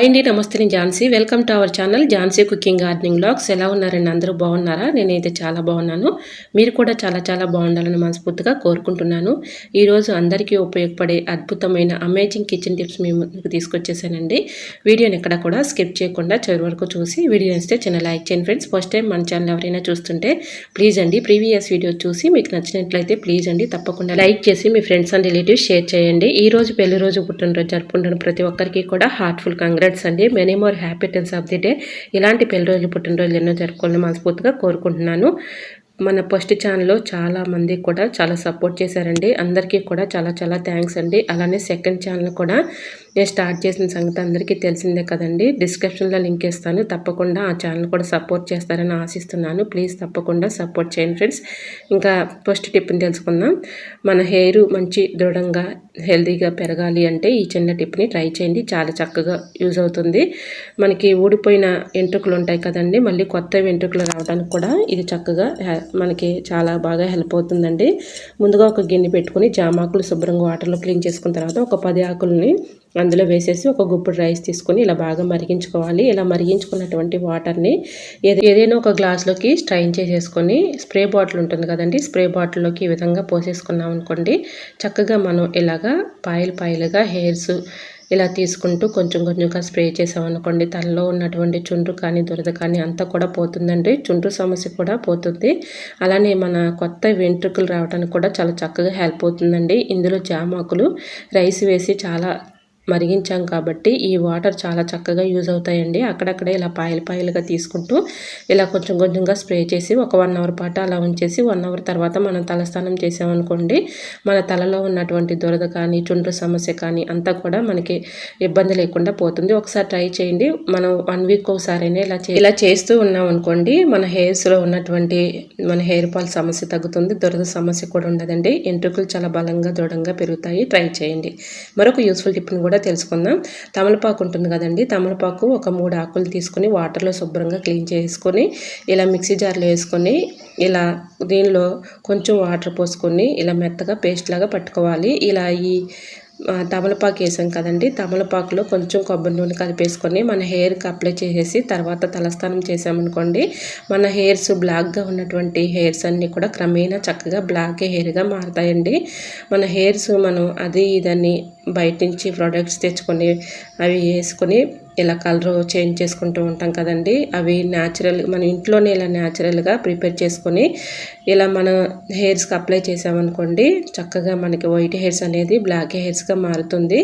Hi అండి నమస్తే నేను Jhansi. Welcome to our channel Jhansi cooking gardening blogs ఎలా ఉన్నారండి అందరూ? బాగున్నారా? నేనైతే చాలా బాగున్నాను. మీరు కూడా చాలా చాలా బాగుండాలని మనస్ఫూర్తిగా కోరుకుంటున్నాను. ఈరోజు అందరికీ ఉపయోగపడే అద్భుతమైన అమేజింగ్ కిచెన్ టిప్స్ మీ ముందుకు తీసుకొచ్చేసానండి. వీడియోని ఎక్కడ కూడా స్కిప్ చేయకుండా చివరి వరకు చూసి వీడియో ఇస్తే చిన్న లైక్ చేయండి ఫ్రెండ్స్. ఫస్ట్ టైం మన ఛానల్ ఎవరైనా చూస్తుంటే ప్లీజ్ అండి ప్రీవియస్ వీడియో చూసి మీకు నచ్చినట్లయితే ప్లీజ్ అండి తప్పకుండా లైక్ చేసి మీ ఫ్రెండ్స్ అండ్ రిలేటివ్స్ షేర్ చేయండి. ఈ రోజు పెళ్ళి రోజు పుట్టినరోజు జరుపుకుంటున్న ప్రతి ఒక్కరికి కూడా హార్ట్ఫుల్ కంగ్రాట్స్ అండి. Many more happy returns of the day ఇలాంటి పెళ్ళి రోజులు పుట్టినరోజులు ఎన్నో జరుపుకోవాలని మనస్ఫూర్తిగా కోరుకుంటున్నాను. మన ఫస్ట్ ఛానల్లో చాలా మంది కూడా చాలా సపోర్ట్ చేశారండి. అందరికీ కూడా చాలా చాలా థ్యాంక్స్ అండి. అలానే సెకండ్ ఛానల్ కూడా నేను స్టార్ట్ చేసిన సంగతి అందరికీ తెలిసిందే కదండి. డిస్క్రిప్షన్లో లింక్ ఇస్తాను. తప్పకుండా ఆ ఛానల్ కూడా సపోర్ట్ చేస్తారని ఆశిస్తున్నాను. ప్లీజ్ తప్పకుండా సపోర్ట్ చేయండి ఫ్రెండ్స్. ఇంకా ఫస్ట్ టిప్ని తెలుసుకుందాం. మన హెయిర్ మంచి దృఢంగా హెల్తీగా పెరగాలి అంటే ఈ చిన్న టిప్ని ట్రై చేయండి. చాలా చక్కగా యూజ్ అవుతుంది. మనకి ఊడిపోయిన వెంట్రుకలు ఉంటాయి కదండి. మళ్ళీ కొత్త వెంట్రుకలు రావడానికి కూడా ఇది చక్కగా మనకి చాలా బాగా హెల్ప్ అవుతుందండి. ముందుగా ఒక గిన్నె పెట్టుకుని జామాకులు శుభ్రంగా వాటర్లో క్లీన్ చేసుకున్న తర్వాత ఒక పది ఆకులని అందులో వేసేసి ఒక గుప్పుడు రైస్ తీసుకొని ఇలా బాగా మరిగించుకోవాలి. ఇలా మరిగించుకున్నటువంటి వాటర్ని ఏదైనా ఒక గ్లాస్లోకి స్ట్రైన్ చేసేసుకొని స్ప్రే బాటిల్ ఉంటుంది కదండి స్ప్రే బాటిల్లోకి ఈ విధంగా పోసేసుకున్నాం అనుకోండి చక్కగా మనం ఇలాగా పాయలు పాయలుగా హెయిర్స్ ఇలా తీసుకుంటూ కొంచెం కొంచెంగా స్ప్రే చేసామనుకోండి తలలో ఉన్నటువంటి చుండ్రు కానీ దురద కానీ అంతా కూడా పోతుందండి చుండ్రు సమస్య కూడా పోతుంది. అలానే మన కొత్త వెంట్రుకలు రావడానికి కూడా చాలా చక్కగా హెల్ప్ అవుతుందండి. ఇందులో జామాకులు రైస్ వేసి చాలా మరిగించాం కాబట్టి ఈ వాటర్ చాలా చక్కగా యూజ్ అవుతాయండి. అక్కడక్కడే ఇలా పాయలు పాయలుగా తీసుకుంటూ ఇలా కొంచెం కొంచెంగా స్ప్రే చేసి ఒక వన్ అవర్ పాటు అలా ఉంచేసి వన్ అవర్ తర్వాత మనం తలస్నానం చేసామనుకోండి మన తలలో ఉన్నటువంటి దురద కానీ చుండ్రు సమస్య కానీ అంతా కూడా మనకి ఇబ్బంది లేకుండా పోతుంది. ఒకసారి ట్రై చేయండి. మనం వన్ వీక్ ఒకసారైనా ఇలా ఇలా చేస్తూ ఉన్నాం అనుకోండి మన హెయిర్స్లో ఉన్నటువంటి మన హెయిర్ ఫాల్ సమస్య తగ్గుతుంది దురద సమస్య కూడా ఉండదండి. ఎంట్రుకలు చాలా బలంగా దృఢంగా పెరుగుతాయి. ట్రై చేయండి. మరొక యూస్ఫుల్ టిప్ని కూడా తెలుసుకుందాం. తమలపాకు ఉంటుంది కదండి. తమలపాకు ఒక మూడు ఆకులు తీసుకొని వాటర్లో శుభ్రంగా క్లీన్ చేసుకొని ఇలా మిక్సీ జార్లో వేసుకొని ఇలా దీనిలో కొంచెం వాటర్ పోసుకొని ఇలా మెత్తగా పేస్ట్ లాగా పట్టుకోవాలి. ఇలా ఈ తమలపాకు వేసాం కదండి. తమలపాకులో కొంచెం కొబ్బరి నూనె కలిపేసుకొని మన హెయిర్కి అప్లై చేసేసి తర్వాత తలస్నానం చేసామనుకోండి మన హెయిర్స్ బ్లాక్గా ఉన్నటువంటి హెయిర్స్ అన్నీ కూడా క్రమేణా చక్కగా బ్లాక్ హెయిర్గా మారుతాయండి. మన హెయిర్స్ మనం అది ఇదని బయట నుంచి ప్రోడక్ట్స్ తెచ్చుకొని అవి వేసుకొని ఇలా కలర్ చేంజ్ చేసుకుంటూ ఉంటాం కదండి. అవి న్యాచురల్ మన ఇంట్లోనే ఇలా న్యాచురల్గా ప్రిపేర్ చేసుకొని ఇలా మన హెయిర్స్కి అప్లై చేసామనుకోండి చక్కగా మనకి వైట్ హెయిర్స్ అనేది బ్లాక్ హెయిర్స్గా మారుతుంది.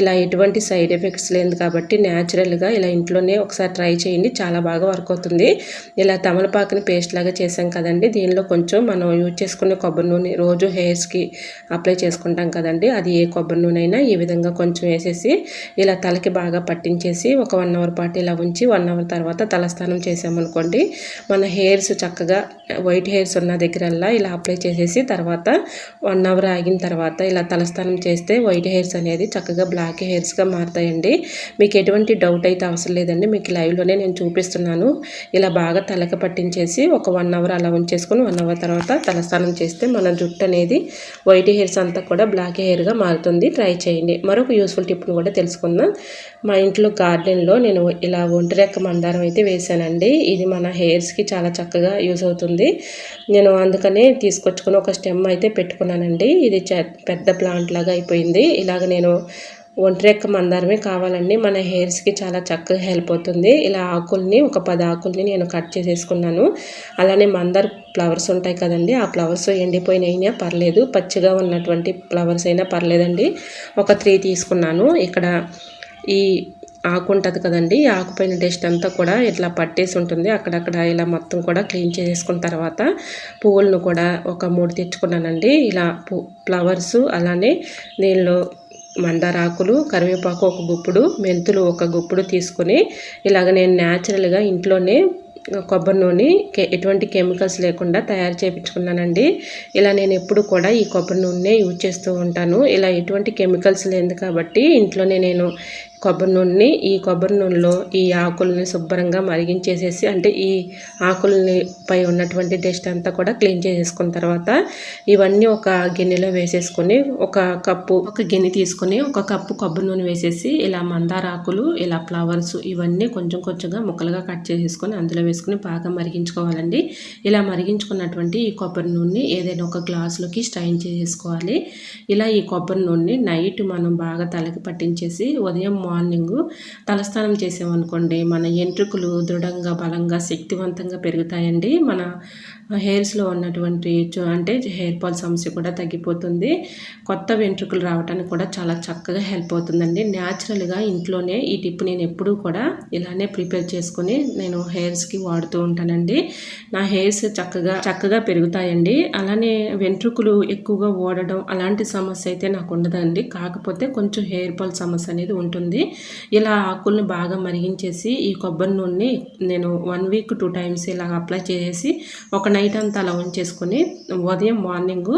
ఇలా ఎటువంటి సైడ్ ఎఫెక్ట్స్ లేదు కాబట్టి న్యాచురల్గా ఇలా ఇంట్లోనే ఒకసారి ట్రై చేయండి చాలా బాగా వర్క్ అవుతుంది. ఇలా తమలపాకుని పేస్ట్ లాగా చేసాం కదండి దీనిలో కొంచెం మనం యూజ్ చేసుకునే కొబ్బరి నూనె రోజు హెయిర్స్కి అప్లై చేసుకుంటాం కదండి. అది ఏ కొబ్బరి నూనె అయినా ఈ విధంగా కొంచెం వేసేసి ఇలా తలకి బాగా పట్టించేసి ఒక వన్ అవర్ పాటు ఇలా ఉంచి వన్ అవర్ తర్వాత తలస్నానం చేసామనుకోండి మన హెయిర్స్ చక్కగా వైట్ హెయిర్స్ ఉన్న దగ్గరల్లా ఇలా అప్లై చేసేసి తర్వాత వన్ అవర్ ఆగిన తర్వాత ఇలా తలస్నానం చేస్తే వైట్ హెయిర్స్ అనేది చక్కగా బ్లాక్ హెయిర్స్గా మారుతాయండి. మీకు ఎటువంటి డౌట్ అయితే అవసరం లేదండి. మీకు లైవ్లోనే నేను చూపిస్తున్నాను. ఇలా బాగా తలకి పట్టించేసి ఒక వన్ అవర్ అలా ఉంచేసుకొని వన్ అవర్ తర్వాత తలస్నానం చేస్తే మన జుట్టు అనేది వైట్ హెయిర్స్ అంతా కూడా బ్లాక్ హెయిర్గా మారుతుంది. ట్రై చేయండి చేయండి. మరొక యూస్ఫుల్ టిప్ను కూడా తెలుసుకుందాం. మా ఇంట్లో గార్డెన్లో నేను ఇలా ఒంటిరెక్క మందారం అయితే వేశానండి. ఇది మన హెయిర్స్కి చాలా చక్కగా యూజ్ అవుతుంది. నేను అందుకనే తీసుకొచ్చుకుని ఒక స్టెమ్ అయితే పెట్టుకున్నానండి. ఇది పెద్ద ప్లాంట్ లాగా అయిపోయింది. ఇలాగ నేను ఒంటిరెక్క మందారమే కావాలండి. మన హెయిర్స్కి చాలా చక్కగా హెల్ప్ అవుతుంది. ఇలా ఆకుల్ని ఒక పది ఆకుల్ని నేను కట్ చేసేసుకున్నాను. అలానే మందార ఫ్లవర్స్ ఉంటాయి కదండి ఆ ఫ్లవర్స్ ఎండిపోయినైనా పర్లేదు. పచ్చిగా ఉన్నటువంటి ఫ్లవర్స్ అయినా పర్లేదండి. ఒక త్రీ తీసుకున్నాను. ఇక్కడ ఈ ఆకు ఉంటుంది కదండి ఆకుపోయిన డస్ట్ అంతా కూడా ఇట్లా పట్టేసి ఉంటుంది. అక్కడక్కడ ఇలా మొత్తం కూడా క్లీన్ చేసుకున్న తర్వాత పువ్వులను కూడా ఒక మూడు తెచ్చుకున్నానండి. ఇలా ఫ్లవర్స్ అలానే దీనిలో మందారాకులు కరివేపాకు ఒక గుప్పుడు మెంతులు ఒక గుప్పుడు తీసుకొని ఇలాగ నేను న్యాచురల్గా ఇంట్లోనే కొబ్బరి నూనె ఎటువంటి కెమికల్స్ లేకుండా తయారు చేయించుకున్నానండి ఇలా నేను ఎప్పుడు కూడా ఈ కొబ్బరి నూనె యూజ్ చేస్తూ ఉంటాను. ఇలా ఎటువంటి కెమికల్స్ లేదు కాబట్టి ఇంట్లోనే నేను కొబ్బరి నూనెని ఈ కొబ్బరి నూనెలో ఈ ఆకుల్ని శుభ్రంగా మరిగించేసేసి అంటే ఈ ఆకుల్ని పై ఉన్నటువంటి డస్ట్ అంతా కూడా క్లీన్ చేసేసుకున్న తర్వాత ఇవన్నీ ఒక గిన్నెలో వేసేసుకొని ఒక కప్పు ఒక గిన్నె తీసుకొని ఒక కప్పు కొబ్బరి నూనె వేసేసి ఇలా మందార ఆకులు ఇలా ఫ్లవర్స్ ఇవన్నీ కొంచెం కొంచెంగా ముక్కలుగా కట్ చేసేసుకొని అందులో వేసుకుని బాగా మరిగించుకోవాలండి. ఇలా మరిగించుకున్నటువంటి ఈ కొబ్బరి నూనెని ఏదైనా ఒక గ్లాసులోకి స్ట్రైన్ చేసేసుకోవాలి. ఇలా ఈ కొబ్బరి నూనెని నైట్ మనం బాగా తలకి పట్టించేసి ఉదయం మార్నింగ్ తలస్నానం చేసామనుకోండి మన ఎంట్రుకలు దృఢంగా బలంగా శక్తివంతంగా పెరుగుతాయండి. మన హెయిర్స్లో ఉన్నటువంటి అంటే హెయిర్ ఫాల్ సమస్య కూడా తగ్గిపోతుంది. కొత్త వెంట్రుకలు రావడానికి కూడా చాలా చక్కగా హెల్ప్ అవుతుందండి. న్యాచురల్గా ఇంట్లోనే ఈ టిప్ నేను ఎప్పుడూ కూడా ఇలానే ప్రిపేర్ చేసుకుని నేను హెయిర్స్కి వాడుతూ ఉంటానండి. నా హెయిర్స్ చక్కగా చక్కగా పెరుగుతాయండి. అలానే వెంట్రుకలు ఎక్కువగా ఓడడం అలాంటి సమస్య అయితే నాకు ఉండదండి. కాకపోతే కొంచెం హెయిర్ ఫాల్ సమస్య అనేది ఉంటుంది. ఇలా ఆకుల్ని బాగా మరిగించేసి ఈ కొబ్బరి నూనెని నేను వన్ వీక్ టూ టైమ్స్ ఇలా అప్లై చేసి ఒక నైట్ అంతా అలా ఉంచేసుకొని ఉదయం మార్నింగు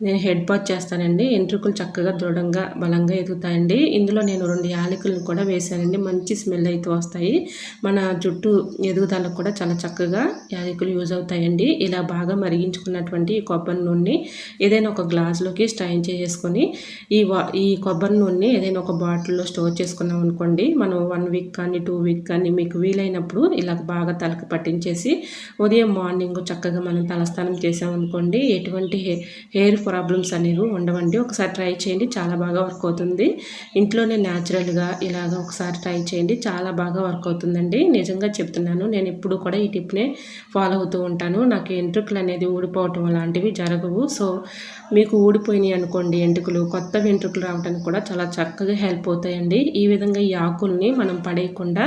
నేను హెడ్ బాత్ చేస్తానండి. ఎంట్రుకులు చక్కగా దృఢంగా బలంగా ఎదుగుతాయండి. ఇందులో నేను రెండు యాలకులను కూడా వేసానండి మంచి స్మెల్ అయితే వస్తాయి. మన జుట్టు ఎదుగుదలకు కూడా చాలా చక్కగా యాలకులు యూజ్ అవుతాయండి. ఇలా బాగా మరిగించుకున్నటువంటి ఈ కొబ్బరి నూనెని ఏదైనా ఒక గ్లాసులోకి స్ట్రైన్ చేసేసుకొని ఈ ఈ కొబ్బరి నూనెని ఏదైనా ఒక బాటిల్లో స్టోర్ చేసుకున్నాం అనుకోండి మనం వన్ వీక్ కానీ టూ వీక్ కానీ మీకు వీలైనప్పుడు ఇలా బాగా తలకు పట్టించేసి ఉదయం మార్నింగ్ చక్కగా మనం తలస్నానం చేసామనుకోండి ఎటువంటి హెయిర్ ప్రాబ్లమ్స్ అనేవి ఉండవండి. ఒకసారి ట్రై చేయండి. చాలా బాగా వర్క్ అవుతుంది. ఇంట్లోనే న్యాచురల్గా ఇలాగ ఒకసారి ట్రై చేయండి. చాలా బాగా వర్క్ అవుతుందండి. నిజంగా చెప్తున్నాను. నేను ఎప్పుడు కూడా ఈ టిప్నే ఫాలో అవుతూ ఉంటాను. నాకు ఎంట్రుకలు అనేది ఊడిపోవటం అలాంటివి జరగవు. సో మీకు ఊడిపోయినాయి అనుకోండి ఎంట్రుకలు కొత్త వెంట్రుకలు రావడానికి కూడా చాలా చక్కగా హెల్ప్ అవుతాయండి. ఈ విధంగా ఈ ఆకుల్ని మనం పడేయకుండా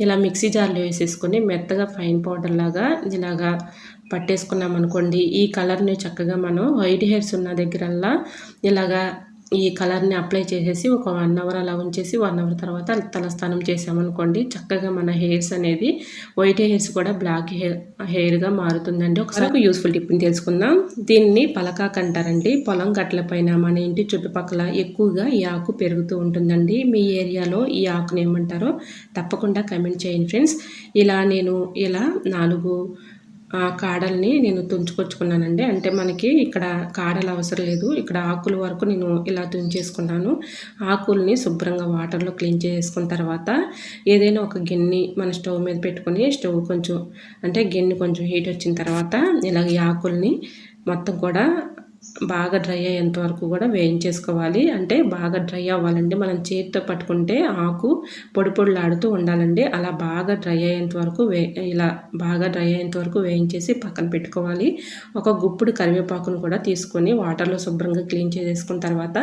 ఇలా మిక్సీ జార్లో వేసేసుకొని మెత్తగా ఫైన్ పౌడర్ లాగా ఇలాగా పట్టేసుకున్నాం అనుకోండి ఈ కలర్ని చక్కగా మనం వైట్ హెయిర్స్ ఉన్న దగ్గరల్లా ఇలాగా ఈ కలర్ని అప్లై చేసేసి ఒక వన్ అవర్ అలా ఉంచేసి వన్ అవర్ తర్వాత తలస్నానం చేసామనుకోండి చక్కగా మన హెయిర్స్ అనేది వైట్ హెయిర్స్ కూడా బ్లాక్ హెయిర్ హెయిర్గా మారుతుందండి. ఒకసారి యూస్ఫుల్ టిప్ని తెలుసుకుందాం. దీన్ని పలకాక్ అంటారండి. పొలం గట్ల పైన మన ఇంటి చుట్టుపక్కల ఎక్కువగా ఈ ఆకు పెరుగుతూ ఉంటుందండి. మీ ఏరియాలో ఈ ఆకుని ఏమంటారో తప్పకుండా కమెంట్ చేయండి ఫ్రెండ్స్. ఇలా నేను ఇలా నాలుగు కాడల్ని నేను తుంచుకొచ్చుకున్నానండి. అంటే మనకి ఇక్కడ కాడలు అవసరం లేదు. ఇక్కడ ఆకుల వరకు నేను ఇలా తుంచేసుకున్నాను. ఆకుల్ని శుభ్రంగా వాటర్లో క్లీన్ చేసుకున్న తర్వాత ఏదైనా ఒక గిన్నె మన స్టవ్ మీద పెట్టుకొని స్టవ్ కొంచెం అంటే గిన్నె కొంచెం హీట్ వచ్చిన తర్వాత ఇలాగ ఈ ఆకుల్ని మొత్తం కూడా బాగా డ్రై అయ్యేంత వరకు కూడా వేయించేసుకోవాలి. అంటే బాగా డ్రై అవ్వాలండి. మనం చేతితో పట్టుకుంటే ఆకు పొడి పొడిలాడుతూ ఉండాలండి. అలా బాగా డ్రై అయ్యేంత వరకు వే ఇలా బాగా డ్రై అయ్యేంత వరకు వేయించేసి పక్కన పెట్టుకోవాలి. ఒక గుప్పుడు కరివేపాకును కూడా తీసుకొని వాటర్లో శుభ్రంగా క్లీన్ చేసేసుకున్న తర్వాత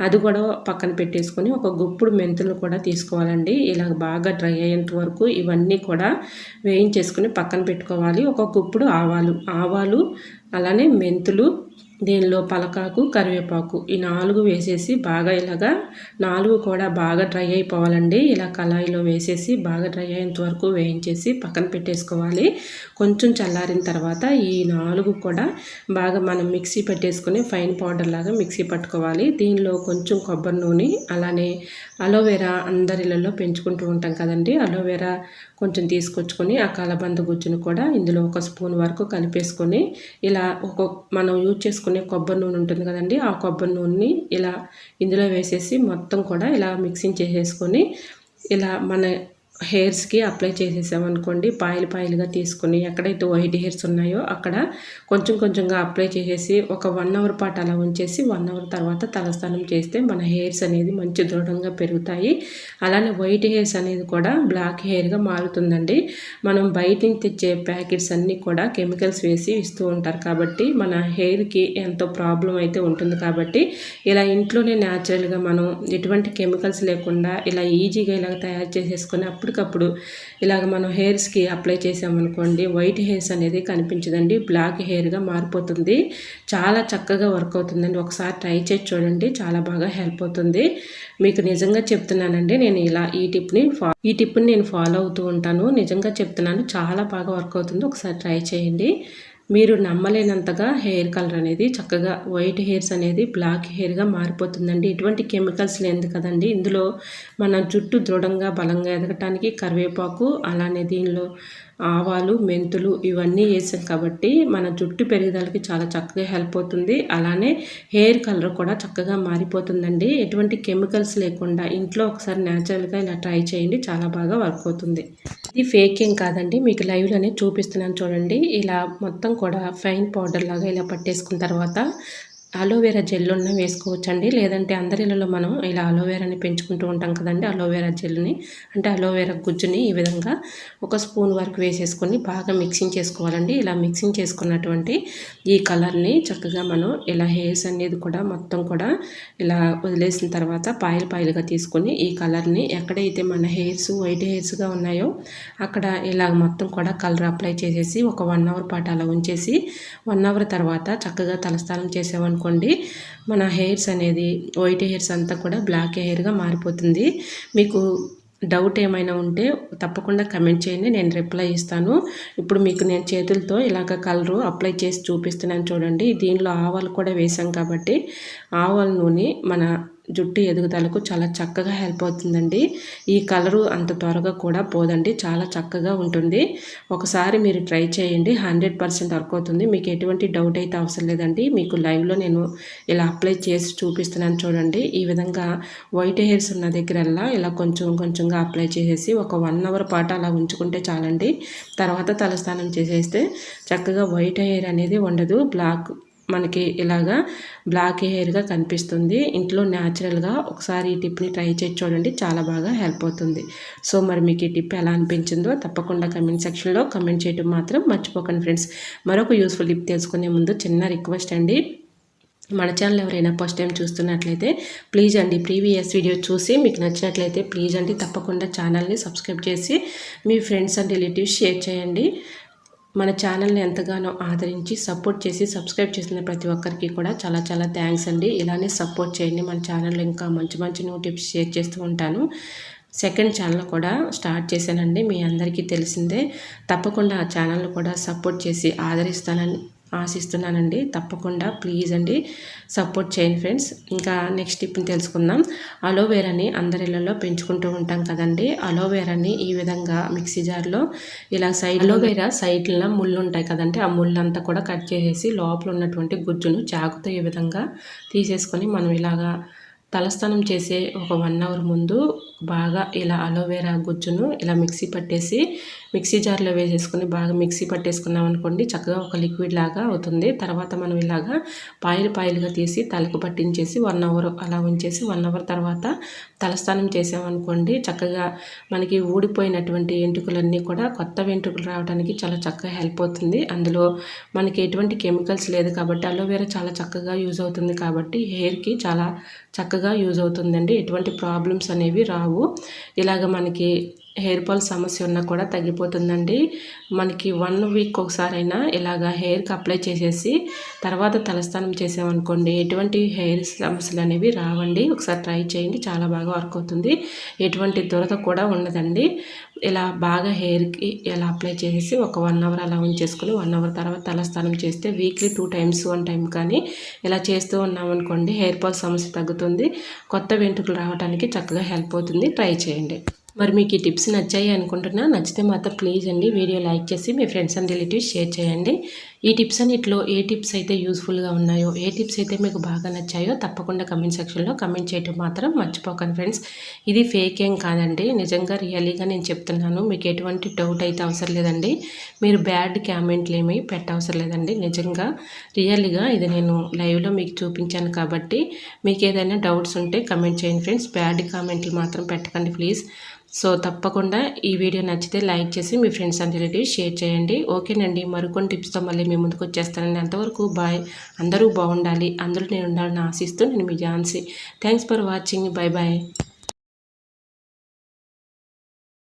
అది కూడా పక్కన పెట్టేసుకొని ఒక గుప్పుడు మెంతులు కూడా తీసుకోవాలండి. ఇలా బాగా డ్రై అయ్యేంత వరకు ఇవన్నీ కూడా వేయించేసుకుని పక్కన పెట్టుకోవాలి. ఒక గుప్పుడు ఆవాలు ఆవాలు అలానే మెంతులు దీనిలో? పలకాకు కరివేపాకు. ఈ నాలుగు వేసేసి బాగా ఇలాగా నాలుగు కూడా బాగా డ్రై అయిపోవాలండి. ఇలా కళాయిలో వేసేసి బాగా డ్రై అయ్యేంత వరకు వేయించేసి పక్కన పెట్టేసుకోవాలి. కొంచెం చల్లారిన తర్వాత ఈ నాలుగు కూడా బాగా మనం మిక్సీ పెట్టేసుకొని ఫైన్ పౌడర్ లాగా మిక్సీ పట్టుకోవాలి. దీనిలో కొంచెం కొబ్బరి నూనె అలానే అలోవెరా అందరిలలో పెంచుకుంటూ ఉంటాం కదండి. అలోవెరా కొంచెం తీసుకొచ్చుకొని ఆ కలబంద గుజ్జును కూడా ఇందులో ఒక స్పూన్ వరకు కలిపేసుకొని ఇలా ఒక మనం యూజ్ చేసుకునే కొబ్బరి నూనె ఉంటుంది కదండి ఆ కొబ్బరి నూనెని ఇలా ఇందులో వేసేసి మొత్తం కూడా ఇలా మిక్సింగ్ చేసేసుకొని ఇలా మన హెయిర్స్కి అప్లై చేసేసామనుకోండి పాయలు పాయలుగా తీసుకుని ఎక్కడైతే వైట్ హెయిర్స్ ఉన్నాయో అక్కడ కొంచెం కొంచెంగా అప్లై చేసేసి ఒక వన్ అవర్ పాటు అలా ఉంచేసి వన్ అవర్ తర్వాత తలస్నానం చేస్తే మన హెయిర్స్ అనేది మంచి దృఢంగా పెరుగుతాయి. అలానే వైట్ హెయిర్స్ అనేది కూడా బ్లాక్ హెయిర్గా మారుతుందండి. మనం బయట నుంచి తెచ్చే ప్యాకెట్స్ అన్నీ కూడా కెమికల్స్ వేసి ఇస్తూ ఉంటారు కాబట్టి మన హెయిర్కి ఎంతో ప్రాబ్లం అయితే ఉంటుంది కాబట్టి ఇలా ఇంట్లోనే న్యాచురల్గా మనం ఎటువంటి కెమికల్స్ లేకుండా ఇలా ఈజీగా ఇలా తయారు చేసేసుకొని అప్పటికప్పుడు ఇలాగ మనం హెయిర్స్కి అప్లై చేసామనుకోండి వైట్ హెయిర్స్ అనేది కనిపించదండి. బ్లాక్ హెయిర్గా మారిపోతుంది. చాలా చక్కగా వర్క్ అవుతుందండి. ఒకసారి ట్రై చేసి చూడండి. చాలా బాగా హెల్ప్ అవుతుంది. మీకు నిజంగా చెప్తున్నానండి. నేను ఇలా ఈ టిప్ని ఫా ఈ టిప్ని నేను ఫాలో అవుతూ ఉంటాను. నిజంగా చెప్తున్నాను. చాలా బాగా వర్క్ అవుతుంది. ఒకసారి ట్రై చేయండి. మీరు నమ్మలేనంతగా హెయిర్ కలర్ అనేది చక్కగా వైట్ హెయిర్స్ అనేది బ్లాక్ హెయిర్గా మారిపోతుందండి. ఎటువంటి కెమికల్స్ లేదు కదండి. ఇందులో మన జుట్టు దృఢంగా బలంగా ఎదగటానికి కరివేపాకు అలానే దీనిలో ఆవాలు మెంతులు ఇవన్నీ వేసాం కాబట్టి మన జుట్టు పెరుగుదలకి చాలా చక్కగా హెల్ప్ అవుతుంది. అలానే హెయిర్ కలర్ కూడా చక్కగా మారిపోతుందండి. ఎటువంటి కెమికల్స్ లేకుండా ఇంట్లో ఒకసారి న్యాచురల్గా ఇలా ట్రై చేయండి. చాలా బాగా వర్క్ అవుతుంది. ఇది ఫేక్ ఏం కాదండి. మీకు లైవ్లోనే చూపిస్తున్నాను చూడండి. ఇలా మొత్తం కూడా ఫైన్ పౌడర్ లాగా ఇలా పట్టేసుకున్న తర్వాత అలోవెరా జెల్ ఉన్న వేసుకోవచ్చండి. లేదంటే అందరిలో మనం ఇలా అలోవెరాని పెంచుకుంటూ ఉంటాం కదండి. అలోవెరా జెల్ని అంటే అలోవెరా గుజ్జుని ఈ విధంగా ఒక స్పూన్ వరకు వేసేసుకొని బాగా మిక్సింగ్ చేసుకోవాలండి. ఇలా మిక్సింగ్ చేసుకున్నటువంటి ఈ కలర్ని చక్కగా మనం ఇలా హెయిర్స్ అనేది కూడా మొత్తం కూడా ఇలా వదిలేసిన తర్వాత పాయలు పాయలుగా తీసుకొని ఈ కలర్ని ఎక్కడైతే మన హెయిర్స్ వైట్ హెయిర్స్గా ఉన్నాయో అక్కడ ఇలా మొత్తం కూడా కలర్ అప్లై చేసేసి ఒక వన్ అవర్ పాటు అలా ఉంచేసి వన్ అవర్ తర్వాత చక్కగా తలస్నానం చేసామనుకో అనుకోండి మన హెయిర్స్ అనేది వైట్ హెయిర్స్ అంతా కూడా బ్లాక్ హెయిర్గా మారిపోతుంది. మీకు డౌట్ ఏమైనా ఉంటే తప్పకుండా కమెంట్ చేయండి నేను రిప్లై ఇస్తాను. ఇప్పుడు మీకు నేను చేతులతో ఇలాగ కలరు అప్లై చేసి చూపిస్తున్నాను చూడండి. దీనిలో ఆవాలు కూడా వేసాం కాబట్టి ఆవాల నూనె మన జుట్టు ఎదుగుదలకు చాలా చక్కగా హెల్ప్ అవుతుందండి. ఈ కలరు అంత త్వరగా కూడా పోదండి. చాలా చక్కగా ఉంటుంది. ఒకసారి మీరు ట్రై చేయండి. హండ్రెడ్ పర్సెంట్ వర్క్ అవుతుంది. మీకు ఎటువంటి డౌట్ అయితే అవసరం లేదండి. మీకు లైవ్లో నేను ఇలా అప్లై చేసి చూపిస్తున్నాను చూడండి. ఈ విధంగా వైట్ హెయిర్స్ ఉన్న దగ్గరల్లా ఇలా కొంచెం కొంచెంగా అప్లై చేసేసి ఒక వన్ అవర్ పాటు అలా ఉంచుకుంటే చాలండి. తర్వాత తలస్నానం చేసేస్తే చక్కగా వైట్ హెయిర్ అనేది ఉండదు. బ్లాక్ మనకి ఇలాగా బ్లాక్ హెయిర్గా కనిపిస్తుంది. ఇంట్లో న్యాచురల్గా ఒకసారి ఈ టిప్ని ట్రై చేసి చూడండి చాలా బాగా హెల్ప్ అవుతుంది. సో మరి మీకు ఈ టిప్ ఎలా అనిపించిందో తప్పకుండా కమెంట్ సెక్షన్లో కమెంట్ చేయడం మాత్రం మర్చిపోకండి ఫ్రెండ్స్ మరొక యూస్ఫుల్ టిప్ తెలుసుకునే ముందు చిన్న రిక్వెస్ట్ అండి. మన ఛానల్ ఎవరైనా ఫస్ట్ టైం చూస్తున్నట్లయితే ప్లీజ్ అండి ప్రీవియస్ వీడియో చూసి మీకు నచ్చినట్లయితే ప్లీజ్ అండి తప్పకుండా ఛానల్ని సబ్స్క్రైబ్ చేసి మీ ఫ్రెండ్స్ అండ్ రిలేటివ్స్ షేర్ చేయండి. మన ఛానల్ని ఎంతగానో ఆదరించి సపోర్ట్ చేసి సబ్స్క్రైబ్ చేసిన ప్రతి ఒక్కరికి కూడా చాలా చాలా థ్యాంక్స్ అండి. ఇలానే సపోర్ట్ చేయండి మన ఛానల్లో ఇంకా మంచి మంచి న్యూ టిప్స్ షేర్ చేస్తూ ఉంటాను. సెకండ్ ఛానల్ కూడా స్టార్ట్ చేశానండి. మీ అందరికీ తెలిసిందే. తప్పకుండా ఆ ఛానల్ కూడా సపోర్ట్ చేసి ఆదరిస్తానని ఆశిస్తున్నానండి. తప్పకుండా ప్లీజ్ అండి సపోర్ట్ చేయండి ఫ్రెండ్స్. ఇంకా నెక్స్ట్ టిప్ని తెలుసుకుందాం. అలోవేరాని అందరిళ్ళలో పెంచుకుంటూ ఉంటాం కదండి. అలోవేరాని ఈ విధంగా మిక్సీ జార్లో ఇలా సైడ్ అలోవేరా సైడ్లో ముళ్ళు ఉంటాయి కదండి. ఆ ముళ్ళు అంతా కూడా కట్ చేసేసి లోపల ఉన్నటువంటి గుజ్జును చాకుతో ఈ విధంగా తీసేసుకొని మనం ఇలాగా తలస్నానం చేసే ఒక వన్ అవర్ ముందు బాగా ఇలా అలోవేరా గుజ్జును ఇలా మిక్సీ పట్టేసి మిక్సీ జార్లో వేసేసుకొని బాగా మిక్సీ పట్టేసుకున్నాం అనుకోండి చక్కగా ఒక లిక్విడ్ లాగా అవుతుంది. తర్వాత మనం ఇలాగా పాయలు పాయలుగా తీసి తలకు పట్టించేసి వన్ అవర్ అలా ఉంచేసి వన్ అవర్ తర్వాత తలస్నానం చేసామనుకోండి చక్కగా మనకి ఊడిపోయినటువంటి వెంట్రుకలన్నీ కూడా కొత్త వెంట్రుకలు రావడానికి చాలా చక్కగా హెల్ప్ అవుతుంది. అందులో మనకి ఎటువంటి కెమికల్స్ లేదు కాబట్టి అలోవేరా చాలా చక్కగా యూజ్ అవుతుంది కాబట్టి హెయిర్కి చాలా చక్కగా యూజ్ అవుతుందండి. ఎటువంటి ప్రాబ్లమ్స్ అనేవి రావు. ఇలాగ మనకి హెయిర్ ఫాల్ సమస్య ఉన్నా కూడా తగ్గిపోతుందండి. మనకి వన్ వీక్ ఒకసారైనా ఇలాగ హెయిర్కి అప్లై చేసేసి తర్వాత తలస్నానం చేసామనుకోండి ఎటువంటి హెయిర్ సమస్యలు అనేవి రావండి. ఒకసారి ట్రై చేయండి చాలా బాగా వర్క్ అవుతుంది. ఎటువంటి దురద కూడా ఉండదండి. ఇలా బాగా హెయిర్కి ఇలా అప్లై చేసేసి ఒక వన్ అవర్ అలా ఉంచేసుకుని వన్ అవర్ తర్వాత తలస్నానం చేస్తే weekly two times one time కానీ ఇలా చేస్తూ ఉన్నామనుకోండి హెయిర్ ఫాల్ సమస్య తగ్గుతుంది. కొత్త వెంట్రుకలు రావడానికి చక్కగా హెల్ప్ అవుతుంది. ట్రై చేయండి. మరి మీకు ఈ టిప్స్ నచ్చాయి అనుకుంటున్నా నచ్చితే మాత్రం ప్లీజ్ అండి వీడియో లైక్ చేసి మీ ఫ్రెండ్స్ అండ్ రిలేటివ్స్ షేర్ చేయండి. ఈ టిప్స్ అన్నిట్లో ఏ టిప్స్ అయితే యూస్ఫుల్గా ఉన్నాయో ఏ టిప్స్ అయితే మీకు బాగా నచ్చాయో తప్పకుండా కమెంట్ సెక్షన్లో కమెంట్ చేయడం మాత్రం మర్చిపోకండి ఫ్రెండ్స్. ఇది ఫేక్ ఏం కాదండి. నిజంగా రియలీగా నేను చెప్తున్నాను. మీకు ఎటువంటి డౌట్ అయితే అవసరం లేదండి. మీరు బ్యాడ్ కామెంట్లు ఏమీ పెట్టవసరం లేదండి. నిజంగా రియల్గా ఇది నేను లైవ్లో మీకు చూపించాను కాబట్టి మీకు ఏదైనా డౌట్స్ ఉంటే కమెంట్ చేయండి ఫ్రెండ్స్. బ్యాడ్ కామెంట్లు మాత్రం పెట్టకండి ప్లీజ్. సో తప్పకుండా ఈ వీడియో నచ్చితే లైక్ చేసి మీ ఫ్రెండ్స్ అండ్ రిలేటివ్స్ షేర్ చేయండి. ఓకేనండి. మరికొన్ని టిప్స్తో మళ్ళీ మీ ముందుకు వచ్చేస్తానండి. అంతవరకు బాయ్. అందరూ బాగుండాలి. అందరూ నేను ఉండాలని ఆశిస్తూ నేను మీ Jhansi. Thanks for watching. Bye bye.